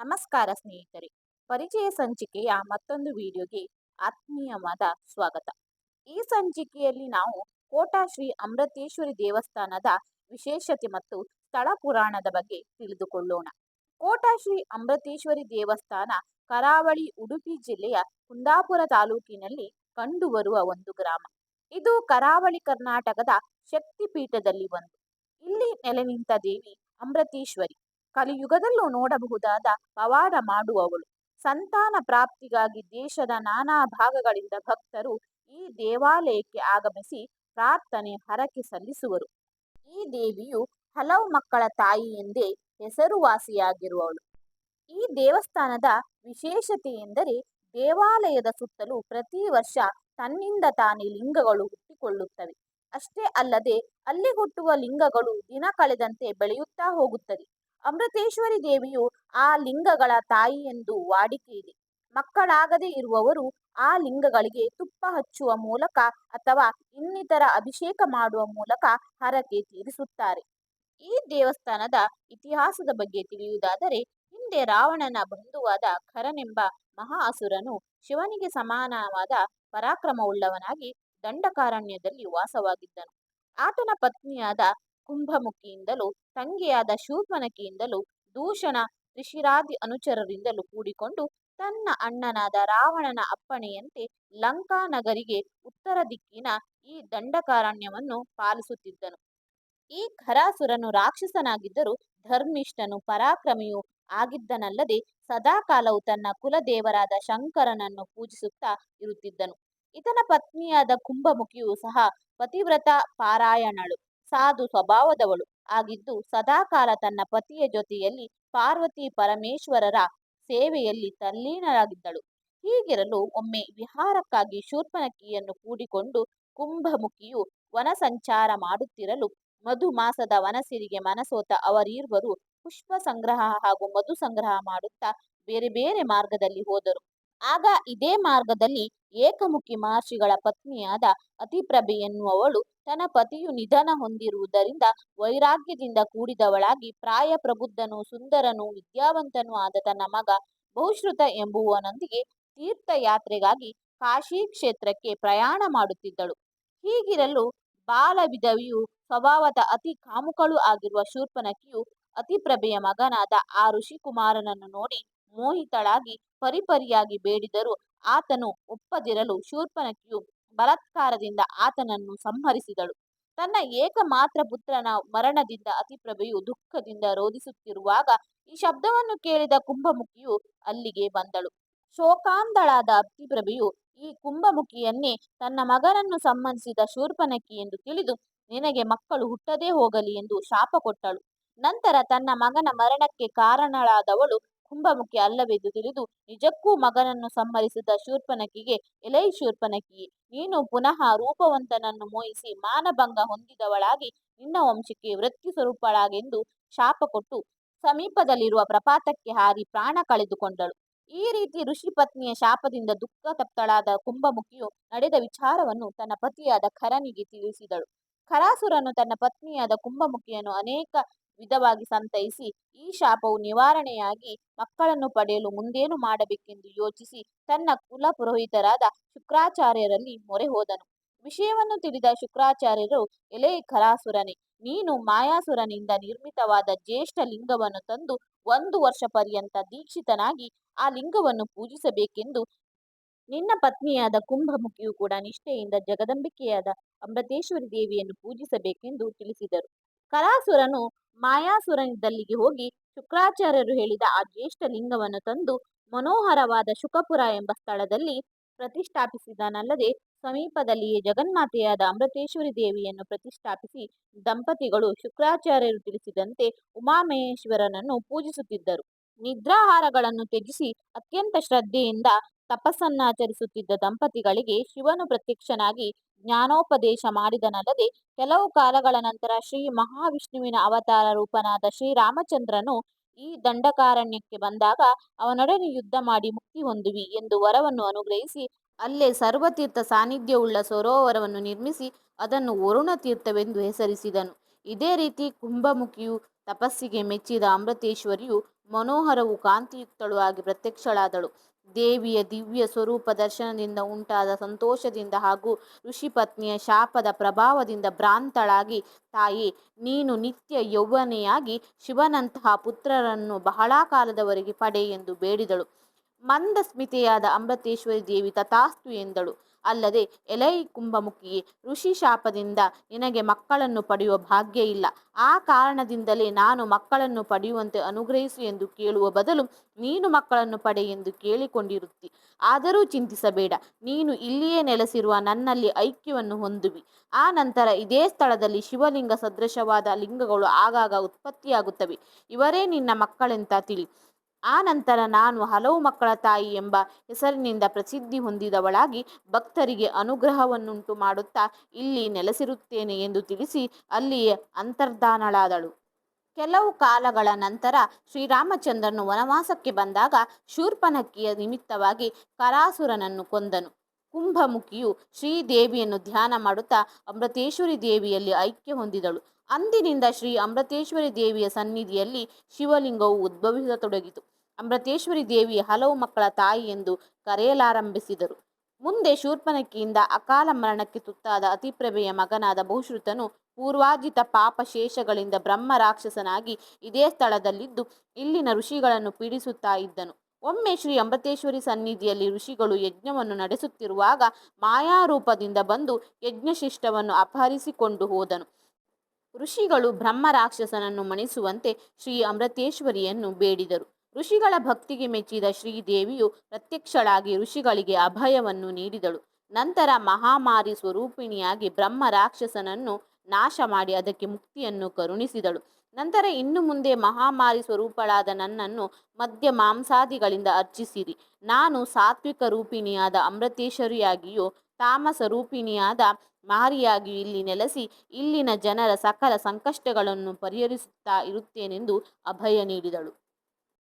ನಮಸ್ಕಾರ ಸ್ನೇಹಿತರೆ. ಪರಿಚಯ ಸಂಚಿಕೆಯ ಮತ್ತೊಂದು ವಿಡಿಯೋಗೆ ಆತ್ಮೀಯವಾದ ಸ್ವಾಗತ. ಈ ಸಂಚಿಕೆಯಲ್ಲಿ ನಾವು ಕೋಟಾ ಶ್ರೀ ಅಮೃತೇಶ್ವರಿ ದೇವಸ್ಥಾನದ ವಿಶೇಷತೆ ಮತ್ತು ಸ್ಥಳ ಪುರಾಣದ ಬಗ್ಗೆ ತಿಳಿದುಕೊಳ್ಳೋಣ. ಕೋಟಾ ಶ್ರೀ ಅಮೃತೇಶ್ವರಿ ದೇವಸ್ಥಾನ ಕರಾವಳಿ, ಉಡುಪಿ ಜಿಲ್ಲೆಯ ಕುಂದಾಪುರ ತಾಲೂಕಿನಲ್ಲಿ ಕಂಡುಬರುವ ಒಂದು ಗ್ರಾಮ. ಇದು ಕರಾವಳಿ ಕರ್ನಾಟಕದ ಶಕ್ತಿಪೀಠದಲ್ಲಿ ಒಂದು. ಇಲ್ಲಿ ನೆಲೆ ನಿಂತ ದೇವಿ ಅಮೃತೇಶ್ವರಿ. ಕಲಿಯುಗದಲ್ಲೂ ನೋಡಬಹುದಾದ ಪವಾಡ ಮಾಡುವವಳು. ಸಂತಾನ ಪ್ರಾಪ್ತಿಗಾಗಿ ದೇಶದ ನಾನಾ ಭಾಗಗಳಿಂದ ಭಕ್ತರು ಈ ದೇವಾಲಯಕ್ಕೆ ಆಗಮಿಸಿ ಪ್ರಾರ್ಥನೆ, ಹರಕೆ ಸಲ್ಲಿಸುವರು. ಈ ದೇವಿಯು ಹಲವು ಮಕ್ಕಳ ತಾಯಿ ಎಂದೇ ಹೆಸರುವಾಸಿಯಾಗಿರುವವಳು. ಈ ದೇವಸ್ಥಾನದ ವಿಶೇಷತೆ ಎಂದರೆ ದೇವಾಲಯದ ಸುತ್ತಲೂ ಪ್ರತಿ ವರ್ಷ ತನ್ನಿಂದ ತಾನೇ ಲಿಂಗಗಳು ಹುಟ್ಟಿಕೊಳ್ಳುತ್ತವೆ. ಅಷ್ಟೇ ಅಲ್ಲದೆ ಅಲ್ಲಿ ಹುಟ್ಟುವ ಲಿಂಗಗಳು ದಿನ ಕಳೆದಂತೆ ಬೆಳೆಯುತ್ತಾ ಹೋಗುತ್ತದೆ ಅಮೃತೇಶ್ವರಿ ದೇವಿಯು ಆ ಲಿಂಗಗಳ ತಾಯಿ ಎಂದು ವಾಡಿಕೆ ಇದೆ ಮಕ್ಕಳಾಗದೆ ಇರುವವರು ಆ ಲಿಂಗಗಳಿಗೆ ತುಪ್ಪ ಹಚ್ಚುವ ಮೂಲಕ ಅಥವಾ ಇನ್ನಿತರ ಅಭಿಷೇಕ ಮಾಡುವ ಮೂಲಕ ಹರಕೆ ತೀರಿಸುತ್ತಾರೆ. ಈ ದೇವಸ್ಥಾನದ ಇತಿಹಾಸದ ಬಗ್ಗೆ ತಿಳಿಯುವುದಾದರೆ, ಹಿಂದೆ ರಾವಣನ ಬಂಧುವಾದ ಖರನೆಂಬ ಮಹಾ ಅಸುರನು ಶಿವನಿಗೆ ಸಮಾನವಾದ ಪರಾಕ್ರಮವುಳ್ಳವನಾಗಿ ದಂಡಕಾರಣ್ಯದಲ್ಲಿ ವಾಸವಾಗಿದ್ದನು. ಆತನ ಪತ್ನಿಯಾದ ಕುಂಭಮುಖಿಯಿಂದಲೂ, ತಂಗಿಯಾದ ಶೂರ್ಪನಖಿಯಿಂದಲೂ, ದೂಷಣ ಋಷಿರಾದಿ ಅನುಚರರಿಂದಲೂ ಕೂಡಿಕೊಂಡು, ತನ್ನ ಅಣ್ಣನಾದ ರಾವಣನ ಅಪ್ಪಣೆಯಂತೆ ಲಂಕಾ ನಗರಿಗೆ ಉತ್ತರ ದಿಕ್ಕಿನ ಈ ದಂಡಕಾರಣ್ಯವನ್ನು ಪಾಲಿಸುತ್ತಿದ್ದನು. ಈ ಖರಾಸುರನು ರಾಕ್ಷಸನಾಗಿದ್ದರೂ, ಧರ್ಮಿಷ್ಠನು ಪರಾಕ್ರಮಿಯೂ ಆಗಿದ್ದನಲ್ಲದೆ, ಸದಾಕಾಲವು ತನ್ನ ಕುಲದೇವರಾದ ಶಂಕರನನ್ನು ಪೂಜಿಸುತ್ತಾ ಇರುತ್ತಿದ್ದನು. ಇತನ ಪತ್ನಿಯಾದ ಕುಂಭಮುಖಿಯು ಸಹ ಪತಿವ್ರತ ಪಾರಾಯಣಳು. ಸಾಧು ಸ್ವಭಾವದವಳು ಆಗಿದ್ದು ಸದಾಕಾಲ ತನ್ನ ಪತಿಯ ಜೊತೆಯಲ್ಲಿ ಪಾರ್ವತಿ ಪರಮೇಶ್ವರರ ಸೇವೆಯಲ್ಲಿ ತಲ್ಲೀನರಾಗಿದ್ದಳು. ಹೀಗಿರಲು ಒಮ್ಮೆ ವಿಹಾರಕ್ಕಾಗಿ ಶೂರ್ಪನಕಿಯನ್ನು ಕೂಡಿಕೊಂಡು ಕುಂಭಮುಖಿಯು ವನ ಸಂಚಾರ ಮಾಡುತ್ತಿರಲು ಮಧು ಮಾಸದ ವನಸಿರಿಗೆ ಮನಸೋತ ಅವರೀರ್ವರು ಪುಷ್ಪ ಸಂಗ್ರಹ ಹಾಗೂ ಮಧು ಸಂಗ್ರಹ ಮಾಡುತ್ತಾ ಬೇರೆ ಬೇರೆ ಮಾರ್ಗದಲ್ಲಿ ಹೋದರು. ಆಗ ಇದೇ ಮಾರ್ಗದಲ್ಲಿ ಏಕಮುಖಿ ಮಹರ್ಷಿಗಳ ಪತ್ನಿಯಾದ ಅತಿಪ್ರಭೆ ಎನ್ನುವವಳು ತನ್ನ ಪತಿಯು ನಿಧನ ಹೊಂದಿರುವುದರಿಂದ ವೈರಾಗ್ಯದಿಂದ ಕೂಡಿದವಳಾಗಿ ಪ್ರಾಯ ಪ್ರಬುದ್ಧನೂ ಸುಂದರನೂ ವಿದ್ಯಾವಂತನೂ ಆದ ತನ್ನ ಮಗ ಬಹುಶ್ರುತ ಎಂಬುವನೊಂದಿಗೆ ತೀರ್ಥಯಾತ್ರೆಗಾಗಿ ಕಾಶಿ ಕ್ಷೇತ್ರಕ್ಕೆ ಪ್ರಯಾಣ ಮಾಡುತ್ತಿದ್ದಳು. ಹೀಗಿರಲು ಬಾಲವಿಧವಿಯು ಸ್ವಭಾವದ ಅತಿ ಕಾಮುಕಳು ಆಗಿರುವ ಶೂರ್ಪನಕಿಯು ಅತಿಪ್ರಭೆಯ ಮಗನಾದ ಆ ಋಷಿಕುಮಾರನನ್ನು ನೋಡಿ ಮೋಹಿತಳಾಗಿ ಪರಿಪರಿಯಾಗಿ ಬೇಡಿದರೂ ಆತನು ಒಪ್ಪದಿರಲು ಶೂರ್ಪನಖಿಯು ಬಲತ್ಕಾರದಿಂದ ಆತನನ್ನು ಸಂಹರಿಸಿದಳು. ತನ್ನ ಏಕಮಾತ್ರ ಪುತ್ರನ ಮರಣದಿಂದ ಅತಿಪ್ರಭೆಯು ದುಃಖದಿಂದ ರೋಧಿಸುತ್ತಿರುವಾಗ ಈ ಶಬ್ದವನ್ನು ಕೇಳಿದ ಕುಂಭಮುಖಿಯು ಅಲ್ಲಿಗೆ ಬಂದಳು. ಶೋಕಾಂಧಳಾದ ಅತಿಪ್ರಭೆಯು ಈ ಕುಂಭಮುಖಿಯನ್ನೇ ತನ್ನ ಮಗನನ್ನು ಸಂಬಂಧಿಸಿದ ಶೂರ್ಪನಖಿ ಎಂದು ತಿಳಿದು ನಿನಗೆ ಮಕ್ಕಳು ಹುಟ್ಟದೇ ಹೋಗಲಿ ಎಂದು ಶಾಪ ಕೊಟ್ಟಳು. ನಂತರ ತನ್ನ ಮಗನ ಮರಣಕ್ಕೆ ಕಾರಣಳಾದವಳು ಕುಂಭಮುಖಿ ಅಲ್ಲವೆಂದು ತಿಳಿದು ನಿಜಕ್ಕೂ ಮಗನನ್ನು ಸಂಹರಿಸಿದ ಶೂರ್ಪನಕಿಗೆ ಎಲೈ ಶೂರ್ಪನಕಿ ನೀನು ಪುನಃ ರೂಪವಂತನನ್ನು ಮೋಹಿಸಿ ಮಾನಭಂಗ ಹೊಂದಿದವಳಾಗಿ ನಿನ್ನ ವಂಶಕ್ಕೆ ವೃತ್ತಿ ಸ್ವರೂಪಳಾಗೆಂದು ಶಾಪ ಕೊಟ್ಟು ಸಮೀಪದಲ್ಲಿರುವ ಪ್ರಪಾತಕ್ಕೆ ಹಾರಿ ಪ್ರಾಣ ಕಳೆದುಕೊಂಡಳು. ಈ ರೀತಿ ಋಷಿ ಪತ್ನಿಯ ಶಾಪದಿಂದ ದುಃಖ ತಪ್ತಳಾದ ಕುಂಭಮುಖಿಯು ನಡೆದ ವಿಚಾರವನ್ನು ತನ್ನ ಪತಿಯಾದ ಖರನಿಗೆ ತಿಳಿಸಿದಳು. ಖರಾಸುರನು ತನ್ನ ಪತ್ನಿಯಾದ ಕುಂಭಮುಖಿಯನ್ನು ಅನೇಕ ವಿಧವಾಗಿ ಸಂತೈಸಿ ಈ ಶಾಪವು ನಿವಾರಣೆಯಾಗಿ ಮಕ್ಕಳನ್ನು ಪಡೆಯಲು ಮುಂದೇನು ಮಾಡಬೇಕೆಂದು ಯೋಚಿಸಿ ತನ್ನ ಕುಲ ಪುರೋಹಿತರಾದ ಶುಕ್ರಾಚಾರ್ಯರಲ್ಲಿ ಮೊರೆ ಹೋದನು. ವಿಷಯವನ್ನು ತಿಳಿದ ಶುಕ್ರಾಚಾರ್ಯರು, ಎಲೆ ಖರಾಸುರನೇ, ನೀನು ಮಾಯಾಸುರನಿಂದ ನಿರ್ಮಿತವಾದ ಜ್ಯೇಷ್ಠ ಲಿಂಗವನ್ನು ತಂದು ಒಂದು ವರ್ಷ ಪರ್ಯಂತ ದೀಕ್ಷಿತನಾಗಿ ಆ ಲಿಂಗವನ್ನು ಪೂಜಿಸಬೇಕೆಂದು ನಿನ್ನ ಪತ್ನಿಯಾದ ಕುಂಭಮುಖಿಯು ಕೂಡ ನಿಷ್ಠೆಯಿಂದ ಜಗದಂಬಿಕೆಯಾದ ಅಮೃತೇಶ್ವರಿ ದೇವಿಯನ್ನು ಪೂಜಿಸಬೇಕೆಂದು ತಿಳಿಸಿದರು. ಕರಾಸುರನು ಮಾಯಾಸುರನಿದ್ದಲ್ಲಿಗೆ ಹೋಗಿ ಶುಕ್ರಾಚಾರ್ಯರು ಹೇಳಿದ ಆ ಜ್ಯೇಷ್ಠ ಲಿಂಗವನ್ನು ತಂದು ಮನೋಹರವಾದ ಶುಕಪುರ ಎಂಬ ಸ್ಥಳದಲ್ಲಿ ಪ್ರತಿಷ್ಠಾಪಿಸಿದನಲ್ಲದೆ ಸಮೀಪದಲ್ಲಿಯೇ ಜಗನ್ಮಾತೆಯಾದ ಅಮೃತೇಶ್ವರಿ ದೇವಿಯನ್ನು ಪ್ರತಿಷ್ಠಾಪಿಸಿ ದಂಪತಿಗಳು ಶುಕ್ರಾಚಾರ್ಯರು ತಿಳಿಸಿದಂತೆ ಉಮಾಮಹೇಶ್ವರನನ್ನು ಪೂಜಿಸುತ್ತಿದ್ದರು. ನಿದ್ರಾಹಾರಗಳನ್ನು ತ್ಯಜಿಸಿ ಅತ್ಯಂತ ಶ್ರದ್ಧೆಯಿಂದ ತಪಸ್ಸನ್ನಾಚರಿಸುತ್ತಿದ್ದ ದಂಪತಿಗಳಿಗೆ ಶಿವನು ಪ್ರತ್ಯಕ್ಷನಾಗಿ ಜ್ಞಾನೋಪದೇಶ ಮಾಡಿದನಲ್ಲದೆ ಕೆಲವು ಕಾಲಗಳ ನಂತರ ಶ್ರೀ ಮಹಾವಿಷ್ಣುವಿನ ಅವತಾರ ರೂಪನಾದ ಶ್ರೀರಾಮಚಂದ್ರನು ಈ ದಂಡಕಾರಣ್ಯಕ್ಕೆ ಬಂದಾಗ ಅವನೊಡನೆ ಯುದ್ಧ ಮಾಡಿ ಮುಕ್ತಿ ಹೊಂದುವಿ ಎಂದು ವರವನ್ನು ಅನುಗ್ರಹಿಸಿ ಅಲ್ಲೇ ಸರ್ವತೀರ್ಥ ಸಾನ್ನಿಧ್ಯವುಳ್ಳ ಸರೋವರವನ್ನು ನಿರ್ಮಿಸಿ ಅದನ್ನು ವರುಣ ತೀರ್ಥವೆಂದು ಹೆಸರಿಸಿದನು. ಇದೇ ರೀತಿ ಕುಂಭಮುಖಿಯು ತಪಸ್ಸಿಗೆ ಮೆಚ್ಚಿದ ಅಮೃತೇಶ್ವರಿಯು ಮನೋಹರವೂ ಕಾಂತಿಯುಕ್ತಳು ಆಗಿ ಪ್ರತ್ಯಕ್ಷಳಾದಳು. ದೇವಿಯ ದಿವ್ಯ ಸ್ವರೂಪ ದರ್ಶನದಿಂದ ಉಂಟಾದ ಸಂತೋಷದಿಂದ ಹಾಗೂ ಋಷಿಪತ್ನಿಯ ಶಾಪದ ಪ್ರಭಾವದಿಂದ ಭ್ರಾಂತಳಾಗಿ, ತಾಯಿ, ನೀನು ನಿತ್ಯ ಯೌವನೆಯಾಗಿ ಶಿವನಂತಹ ಪುತ್ರರನ್ನು ಬಹಳ ಕಾಲದವರೆಗೆ ಪಡೆ ಎಂದು ಬೇಡಿದಳು. ಮಂದಸ್ಮಿತೆಯಾದ ಅಮೃತೇಶ್ವರಿ ದೇವಿ ತಥಾಸ್ತು ಎಂದಳು. ಅಲ್ಲದೆ ಎಲೈ ಕುಂಭಮುಖಿಯೇ ಋಷಿ ಶಾಪದಿಂದ ನಿನಗೆ ಮಕ್ಕಳನ್ನು ಪಡೆಯುವ ಭಾಗ್ಯ ಇಲ್ಲ. ಆ ಕಾರಣದಿಂದಲೇ ನಾನು ಮಕ್ಕಳನ್ನು ಪಡೆಯುವಂತೆ ಅನುಗ್ರಹಿಸು ಎಂದು ಕೇಳುವ ಬದಲು ನೀನು ಮಕ್ಕಳನ್ನು ಪಡೆ ಎಂದು ಕೇಳಿಕೊಂಡಿರುತ್ತಿ. ಆದರೂ ಚಿಂತಿಸಬೇಡ. ನೀನು ಇಲ್ಲಿಯೇ ನೆಲೆಸಿರುವ ನನ್ನಲ್ಲಿ ಐಕ್ಯವನ್ನು ಹೊಂದುವಿ. ಆ ನಂತರ ಇದೇ ಸ್ಥಳದಲ್ಲಿ ಶಿವಲಿಂಗ ಸದೃಶವಾದ ಲಿಂಗಗಳು ಆಗಾಗ ಉತ್ಪತ್ತಿಯಾಗುತ್ತವೆ. ಇವರೇ ನಿನ್ನ ಮಕ್ಕಳೆಂತ ತಿಳಿ. ಆ ನಂತರ ನಾನು ಹಲವು ಮಕ್ಕಳ ತಾಯಿ ಎಂಬ ಹೆಸರಿನಿಂದ ಪ್ರಸಿದ್ಧಿ ಹೊಂದಿದವಳಾಗಿ ಭಕ್ತರಿಗೆ ಅನುಗ್ರಹವನ್ನುಂಟು ಮಾಡುತ್ತಾ ಇಲ್ಲಿ ನೆಲೆಸಿರುತ್ತೇನೆ ಎಂದು ತಿಳಿಸಿ ಅಲ್ಲಿಯೇ ಅಂತರ್ಧಾನಳಾದಳು. ಕೆಲವು ಕಾಲಗಳ ನಂತರ ಶ್ರೀರಾಮಚಂದ್ರನು ವನವಾಸಕ್ಕೆ ಬಂದಾಗ ಶೂರ್ಪನಕ್ಕಿಯ ನಿಮಿತ್ತವಾಗಿ ಕರಾಸುರನನ್ನು ಕೊಂದನು. ಕುಂಭಮುಖಿಯು ಶ್ರೀದೇವಿಯನ್ನು ಧ್ಯಾನ ಮಾಡುತ್ತಾ ಅಮೃತೇಶ್ವರಿ ದೇವಿಯಲ್ಲಿ ಐಕ್ಯ ಹೊಂದಿದಳು. ಅಂದಿನಿಂದ ಶ್ರೀ ಅಮೃತೇಶ್ವರಿ ದೇವಿಯ ಸನ್ನಿಧಿಯಲ್ಲಿ ಶಿವಲಿಂಗವು ಉದ್ಭವಿಸತೊಡಗಿತು. ಅಮೃತೇಶ್ವರಿ ದೇವಿ ಹಲವು ಮಕ್ಕಳ ತಾಯಿ ಎಂದು ಕರೆಯಲಾರಂಭಿಸಿದರು. ಮುಂದೆ ಶೂರ್ಪನಕಿಯಿಂದ ಅಕಾಲ ಮರಣಕ್ಕೆ ತುತ್ತಾದ ಅತಿಪ್ರಭೆಯ ಮಗನಾದ ಬಹುಶ್ರುತನು ಪೂರ್ವಾಜಿತ ಪಾಪ ಶೇಷಗಳಿಂದ ಬ್ರಹ್ಮ ರಾಕ್ಷಸನಾಗಿ ಇದೇ ಸ್ಥಳದಲ್ಲಿದ್ದು ಇಲ್ಲಿನ ಋಷಿಗಳನ್ನು ಪೀಡಿಸುತ್ತಾ ಇದ್ದನು. ಒಮ್ಮೆ ಶ್ರೀ ಅಮೃತೇಶ್ವರಿ ಸನ್ನಿಧಿಯಲ್ಲಿ ಋಷಿಗಳು ಯಜ್ಞವನ್ನು ನಡೆಸುತ್ತಿರುವಾಗ ಮಾಯಾರೂಪದಿಂದ ಬಂದು ಯಜ್ಞಶಿಷ್ಟವನ್ನು ಅಪಹರಿಸಿಕೊಂಡು ಹೋದನು. ಋಷಿಗಳು ಬ್ರಹ್ಮ ರಾಕ್ಷಸನನ್ನು ಮಣಿಸುವಂತೆ ಶ್ರೀ ಅಮೃತೇಶ್ವರಿಯನ್ನು ಬೇಡಿದರು. ಋಷಿಗಳ ಭಕ್ತಿಗೆ ಮೆಚ್ಚಿದ ಶ್ರೀದೇವಿಯು ಪ್ರತ್ಯಕ್ಷಳಾಗಿ ಋಷಿಗಳಿಗೆ ಅಭಯವನ್ನು ನೀಡಿದಳು. ನಂತರ ಮಹಾಮಾರಿ ಸ್ವರೂಪಿಣಿಯಾಗಿ ಬ್ರಹ್ಮ ರಾಕ್ಷಸನನ್ನು ನಾಶ ಮಾಡಿ ಅದಕ್ಕೆ ಮುಕ್ತಿಯನ್ನು ಕರುಣಿಸಿದಳು. ನಂತರ ಇನ್ನು ಮುಂದೆ ಮಹಾಮಾರಿ ಸ್ವರೂಪಳಾದ ನನ್ನನ್ನು ಮದ್ಯ ಮಾಂಸಾದಿಗಳಿಂದ ಅರ್ಚಿಸಿರಿ. ನಾನು ಸಾತ್ವಿಕ ರೂಪಿಣಿಯಾದ ಅಮೃತೇಶ್ವರಿಯಾಗಿಯೂ ತಾಮಸ ರೂಪಿಣಿಯಾದ ಮಾರಿಯಾಗಿಯೂ ಇಲ್ಲಿ ನೆಲೆಸಿ ಇಲ್ಲಿನ ಜನರ ಸಕಲ ಸಂಕಷ್ಟಗಳನ್ನು ಪರಿಹರಿಸುತ್ತಾ ಇರುತ್ತೇನೆಂದು ಅಭಯ ನೀಡಿದಳು.